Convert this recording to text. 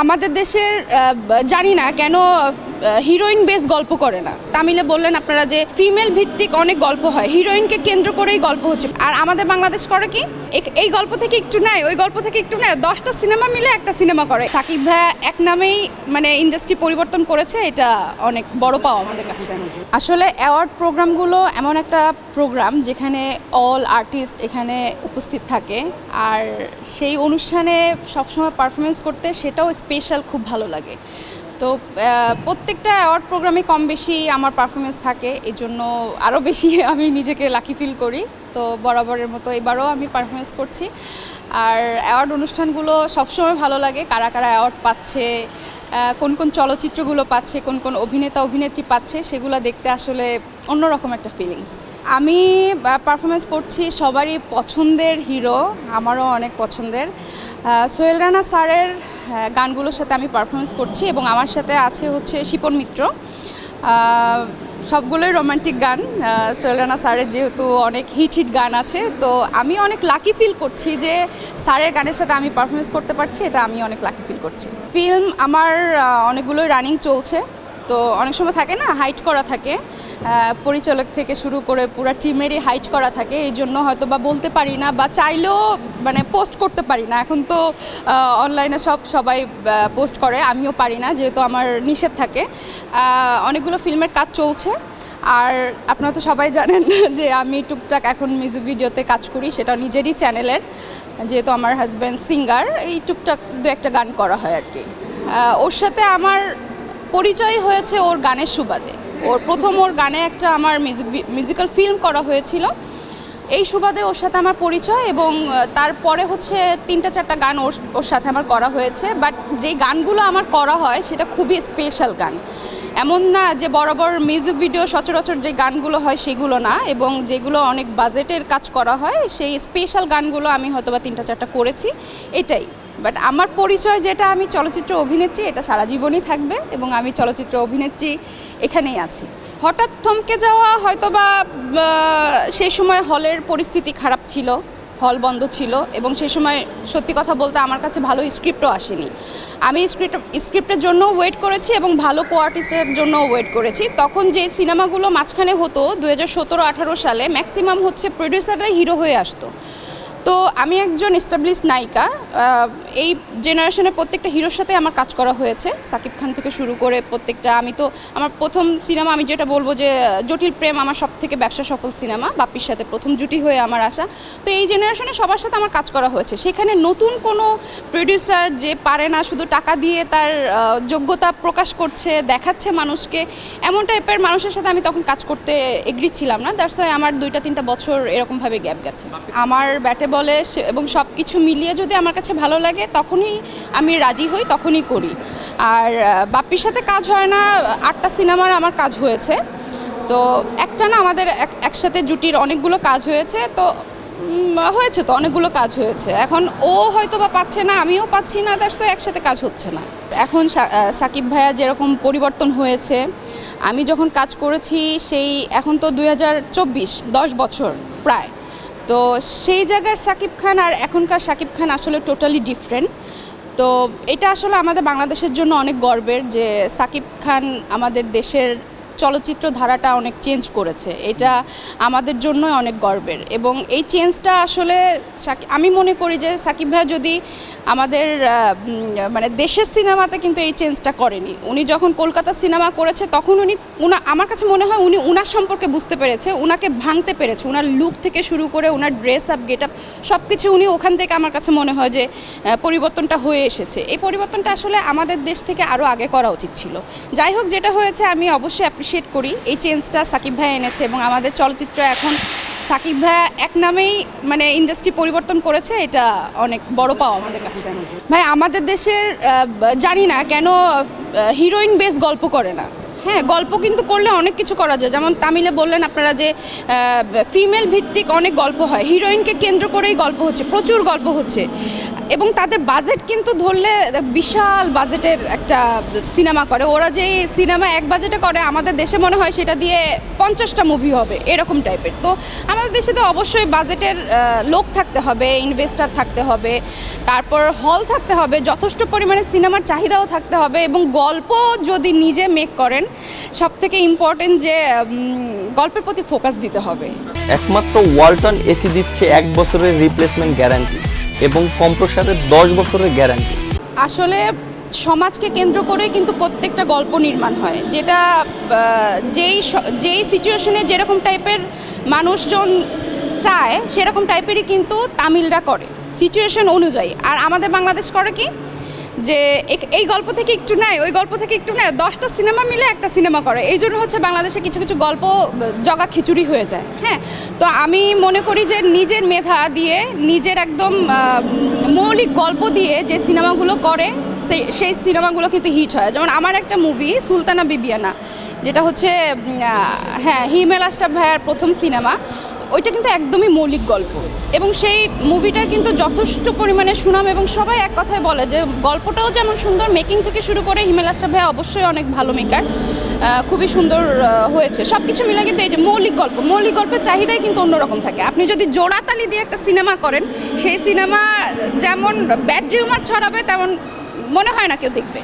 আমাদের দেশের জানি না কেন হিরোইন বেস গল্প করে না। তামিলে বললেন আপনারা যে ফিমেল ভিত্তিক অনেক গল্প হয় হিরোইনকে কেন্দ্র করেই গল্প হচ্ছে। আর আমাদের বাংলাদেশ করে কি? এই গল্প থেকে একটু নেয়, ওই গল্প থেকে একটু নেয়, দশটা সিনেমা মিলে একটা সিনেমা করে। সাকিব ভাইয়া এক নামেই মানে ইন্ডাস্ট্রি পরিবর্তন করেছে, এটা অনেক বড় পাওয়া আমাদের কাছে। আসলে অ্যাওয়ার্ড প্রোগ্রামগুলো এমন একটা প্রোগ্রাম যেখানে অল আর্টিস্ট এখানে উপস্থিত থাকে, আর সেই অনুষ্ঠানে সবসময় পারফরমেন্স করতে সেটাও স্পেশাল খুব ভালো লাগে। তো প্রত্যেকটা অ্যাওয়ার্ড প্রোগ্রামে কম বেশি আমার পারফরমেন্স থাকে, এই জন্য আরও বেশি আমি নিজেকে লাকি ফিল করি। তো বরাবরের মতো এবারও আমি পারফরমেন্স করছি। আর অ্যাওয়ার্ড অনুষ্ঠানগুলো সবসময় ভালো লাগে, কারা কারা অ্যাওয়ার্ড পাচ্ছে কোন কোন চলচ্চিত্রগুলো পাচ্ছে, কোন কোন অভিনেতা, অভিনেত্রী পাচ্ছে, সেগুলো দেখতে আসলে অন্যরকম একটা ফিলিংস আমি পারফরমেন্স করছি সবারই পছন্দের হিরো আমারও অনেক পছন্দের। সোহেল রানা স্যারের গানগুলোর সাথে আমি পারফরমেন্স করছি এবং আমার সাথে আছে হচ্ছে শিপন মিত্র। সবগুলোই রোমান্টিক গান। সোহেল রানা স্যারের যেহেতু অনেক হিট হিট গান আছে, তো আমি অনেক লাকি ফিল করছি যে স্যারের গানের সাথে আমি পারফরমেন্স করতে পারছি, এটা আমি অনেক লাকি ফিল করছি। ফিল্ম আমার অনেকগুলোই রানিং চলছে। তো অনেক সময় থাকে না হাইট করা থাকে। পরিচালক থেকে শুরু করে পুরো টিমেরই হাইট করা থাকে, এই জন্য হয়তো বা বলতে পারি না বা চাইলেও মানে পোস্ট করতে পারি না। এখন তো অনলাইনে সব সবাই পোস্ট করে, আমিও পারি না যেহেতু আমার নিষেধ থাকে। অনেকগুলো ফিল্মের কাজ চলছে। আর আপনারা তো সবাই জানেন যে আমি টুকটাক এখন মিউজিক ভিডিওতে কাজ করি, সেটা নিজেরই চ্যানেলের যেহেতু আমার হাজব্যান্ড সিঙ্গার এই টুকটাক দু একটা গান করা হয় আর কি। ওর সাথে আমার পরিচয় হয়েছে ওর গানের সুবাদে। ওর প্রথম ওর গানে একটা আমার মিউজিক মিউজিক্যাল ফিল্ম করা হয়েছিল। এই সুবাদে ওর সাথে আমার পরিচয় এবং তারপরে হচ্ছে তিনটা চারটা গান ওর ওর সাথে আমার করা হয়েছে। বাট যে গানগুলো আমার করা হয়, সেটা খুবই স্পেশাল গান। এমন না যে বরাবর মিউজিক ভিডিও সচরাচর যে গানগুলো হয় সেগুলো না, এবং যেগুলো অনেক বাজেটের কাজ করা হয়, সেই স্পেশাল গানগুলো আমি হয়তো বা তিনটা চারটা করেছি, এটাই। বাট আমার পরিচয় যেটা, আমি চলচ্চিত্র অভিনেত্রী, এটা সারা জীবনই থাকবে, এবং আমি চলচ্চিত্র অভিনেত্রী এখানেই আছি। হঠাৎ থমকে যাওয়া হয়তো বা সেই সময় হলের পরিস্থিতি খারাপ ছিল। হল বন্ধ ছিল এবং সেই সময় সত্যি কথা বলতে আমার কাছে ভালো স্ক্রিপ্টও আসেনি। আমি স্ক্রিপ্ট স্ক্রিপ্টের জন্য ওয়েট করেছি এবং ভালো কোয়ার্টিসের জন্য ওয়েট করেছি। তখন যে সিনেমাগুলো মাঝখানে হতো দু হাজার সতেরো আঠারো সালে ম্যাক্সিমাম হচ্ছে প্রডিউসাররাই হিরো হয়ে আসতো। তো আমি একজন এস্টাবলিশ নায়িকা এই জেনারেশনের প্রত্যেকটা হিরোর সাথে আমার কাজ করা হয়েছে। সাকিব খান থেকে শুরু করে প্রত্যেকটা আমি তো আমার প্রথম সিনেমা আমি যেটা বলব যে জটিল প্রেম আমার সব থেকে ব্যবসা সফল সিনেমা বাপ্পির সাথে প্রথম জুটি হয়ে আমার আসা। তো এই জেনারেশনে সবার সাথে আমার কাজ করা হয়েছে। সেখানে নতুন কোনো প্রডিউসার যে পারে না শুধু টাকা দিয়ে তার যোগ্যতা প্রকাশ করছে দেখাচ্ছে মানুষকে এমন টাইপের মানুষের সাথে আমি তখন কাজ করতে এগ্রি ছিলাম না। দ্যাটস আমার দুইটা তিনটা বছর এরকমভাবে গ্যাপ গেছে। আমার ব্যাটে বলে এবং সব কিছু মিলিয়ে যদি আমার কাছে ভালো লাগে, তখনই আমি রাজি হই, তখনই করি। আর বাপ্পির সাথে কাজ হয় না, আটটা সিনেমার আমার কাজ হয়েছে। তো একটা না আমাদের এক- একসাথে জুটির অনেকগুলো কাজ হয়েছে, তো হয়েছে তো, অনেকগুলো কাজ হয়েছে। এখন ও হয়তো বা পাচ্ছে না, আমিও পাচ্ছি না তার ওয়াই একসাথে কাজ হচ্ছে না। এখন সাকিব ভাইয়া যেরকম পরিবর্তন হয়েছে, আমি যখন কাজ করেছি, সেই, এখন তো দুই হাজার চব্বিশ, দশ বছর প্রায়। তো সেই জায়গার সাকিব খান আর এখনকার সাকিব খান আসলে টোটালি ডিফারেন্ট তো এটা আসলে আমাদের বাংলাদেশের জন্য অনেক গর্বের যে সাকিব খান আমাদের দেশের চলচ্চিত্র ধারাটা অনেক চেঞ্জ করেছে। এটা আমাদের জন্য অনেক গর্বের। এবং এই চেঞ্জটা আসলে আমি মনে করি যে সাকিব ভাই যদি আমাদের মানে দেশের সিনেমাতে কিন্তু এই চেঞ্জটা করেনি। উনি যখন কলকাতা সিনেমা করেছে, তখন উনি, উনা, আমার কাছে মনে হয় উনি উনার সম্পর্কে বুঝতে পেরেছে, উনাকে ভাঙতে পেরেছে। উনার লুক থেকে শুরু করে উনার ড্রেস আপ গেট আপ সব কিছু উনি ওখান থেকে আমার কাছে মনে হয় যে পরিবর্তনটা হয়ে এসেছে। এই পরিবর্তনটা আসলে আমাদের দেশ থেকে আরও আগে করা উচিত ছিল। যাই হোক, যেটা হয়েছে আমি অবশ্যই অ্যাপ্রিসিয়েট করি। এই চেঞ্জটা সাকিব ভাই এনেছে এবং আমাদের চলচ্চিত্র এখন সাকিব ভাই এক নামেই মানে ইন্ডাস্ট্রি পরিবর্তন করেছে, এটা অনেক বড় পাওয়া আমাদের কাছে। ভাই, আমাদের দেশের জানি না কেন হিরোইন বেস গল্প করে না। হ্যাঁ গল্প কিন্তু করলে অনেক কিছু করা যায়। যেমন তামিলে বললেন আপনারা যে ফিমেল ভিত্তিক অনেক গল্প হয়। হিরোইনকে কেন্দ্র করেই গল্প হচ্ছে, প্রচুর গল্প হচ্ছে। এবং তাদের বাজেট কিন্তু ধরলে বিশাল বাজেটের একটা সিনেমা করে। ওরা যে সিনেমা এক বাজেটে করে, আমাদের দেশে মনে হয় সেটা দিয়ে পঞ্চাশটা মুভি হবে, এরকম টাইপের তো আমাদের দেশে তো অবশ্যই বাজেটের লোক থাকতে হবে ইনভেস্টার থাকতে হবে, তারপর হল থাকতে হবে, যথেষ্ট পরিমাণে সিনেমার চাহিদাও থাকতে হবে এবং গল্প যদি নিজে মেক করেন সব থেকে ইম্পর্টেন্ট যে গল্পের প্রতি ফোকাস দিতে হবে। একমাত্র ওয়ালটন এসি দিচ্ছে এক বছরের রিপ্লেসমেন্ট গ্যারান্টি এবং কম্প্রসারের দশ বছরের গ্যারান্টি আসলে সমাজকে কেন্দ্র করে কিন্তু প্রত্যেকটা গল্প নির্মাণ হয়। যেটা যেই যেই সিচুয়েশনে যেরকম টাইপের মানুষজন চায় সেরকম টাইপেরই কিন্তু তামিলরা করে। সিচুয়েশন অনুযায়ী। আর আমাদের বাংলাদেশ করে কি? যে এই গল্প থেকে একটু নেয়, ওই গল্প থেকে একটু নেয়, দশটা সিনেমা মিলে একটা সিনেমা করে। এই জন্য হচ্ছে বাংলাদেশে কিছু কিছু গল্প, জগা খিচুড়ি হয়ে যায় হ্যাঁ? তো আমি মনে করি যে নিজের মেধা দিয়ে, নিজের একদম মৌলিক গল্প দিয়ে যে সিনেমাগুলো করে, সেই সেই সিনেমাগুলো কিন্তু হিট হয়। যেমন আমার একটা মুভি, সুলতানা বিবিয়ানা, যেটা হচ্ছে হ্যাঁ হিমেল আশরাফ ভাইয়ার প্রথম সিনেমা। ওইটা কিন্তু একদমই মৌলিক গল্প। এবং সেই মুভিটার কিন্তু যথেষ্ট পরিমাণে সুনাম এবং সবাই এক কথায় বলে যে গল্পটাও যেমন সুন্দর মেকিং থেকে শুরু করে হিমেল আশরাফ ভাই অবশ্যই অনেক ভালো মেকার খুবই সুন্দর হয়েছে। সব কিছু মিলে কিন্তু এই যে মৌলিক গল্প, মৌলিক গল্পের চাহিদাই কিন্তু অন্যরকম থাকে। আপনি যদি জোড়াতালি দিয়ে একটা সিনেমা করেন, সেই সিনেমা যেমন ব্যাড রিউমার ছড়াবে, তেমন মনে হয় না কেউ দেখবে।